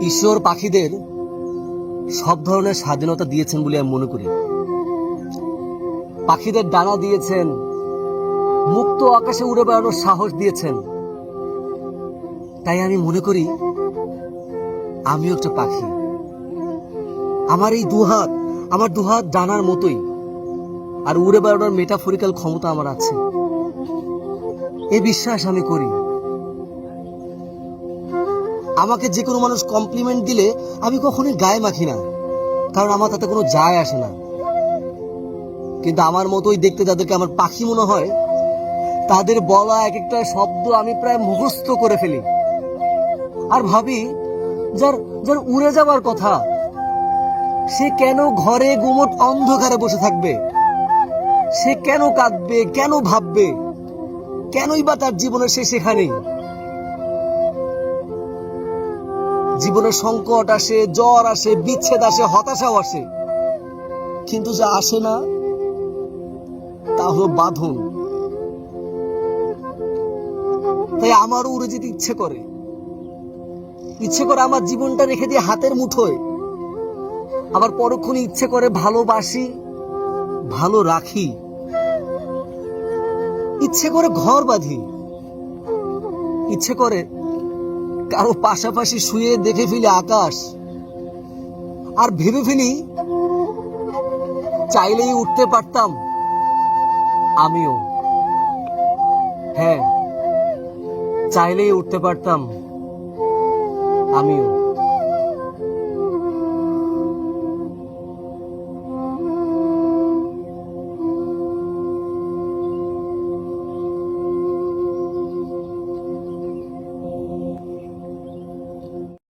ঈশ্বর পাখিদের সব ধরনের স্বাধীনতা দিয়েছেন বলে আমি মনে করি। পাখিদের ডানা দিয়েছেন, মুক্ত আকাশে উড়ে বেড়ানোর সাহস দিয়েছেন। তাই আমি মনে করি, আমিও একটা পাখি। আমার এই দুহাত, আমার দুহাত ডানার মতোই, আর উড়ে বেড়ানোর মেটাফরিক্যাল ক্ষমতা আমার আছে। এ বিশ্বাস আমি করি। আমাকে যে কোনো মানুষ কমপ্লিমেন্ট দিলে আমি কখনোই গায়ে মাখি না। কারণ আমার তাতে কোনো যায় আসে না। কিন্তু আমার মতোই দেখতে যাদেরকে আমার পাখি মনে হয়, তাদের বলা এক একটা শব্দ আমি প্রায় মুখস্থ করে ফেলি। আর ভাবি, যার যার উড়ে যাওয়ার কথা, সে কেন ঘরে গুমট অন্ধকারে বসে থাকবে? সে কেন কাঁদবে, কেন ভাববে? কেনই বা তার জীবনের সে সেখানেই জীবনের সংকট আসে, জ্বর আসে, বিচ্ছেদ আসে, হতাশাও আসে। কিন্তু যা আসে না, তা হলো বাঁধন। তাই আমারও উড়ে যেতে ইচ্ছে করে। ইচ্ছে করে আমার জীবনটা রেখে দিয়ে হাতের মুঠোয়। আবার পরক্ষণে ইচ্ছে করে ভালোবাসি, ভালো রাখি। ইচ্ছে করে ঘর বাঁধি। ইচ্ছে করে কারও পাশাপাশি শুয়ে দেখে ফেলি আকাশ। আর ভেবে ফেলি চাইলেই উঠতে পারতাম আমিও। হ্যাঁ চাইলেই উঠতে পারতাম আমিও।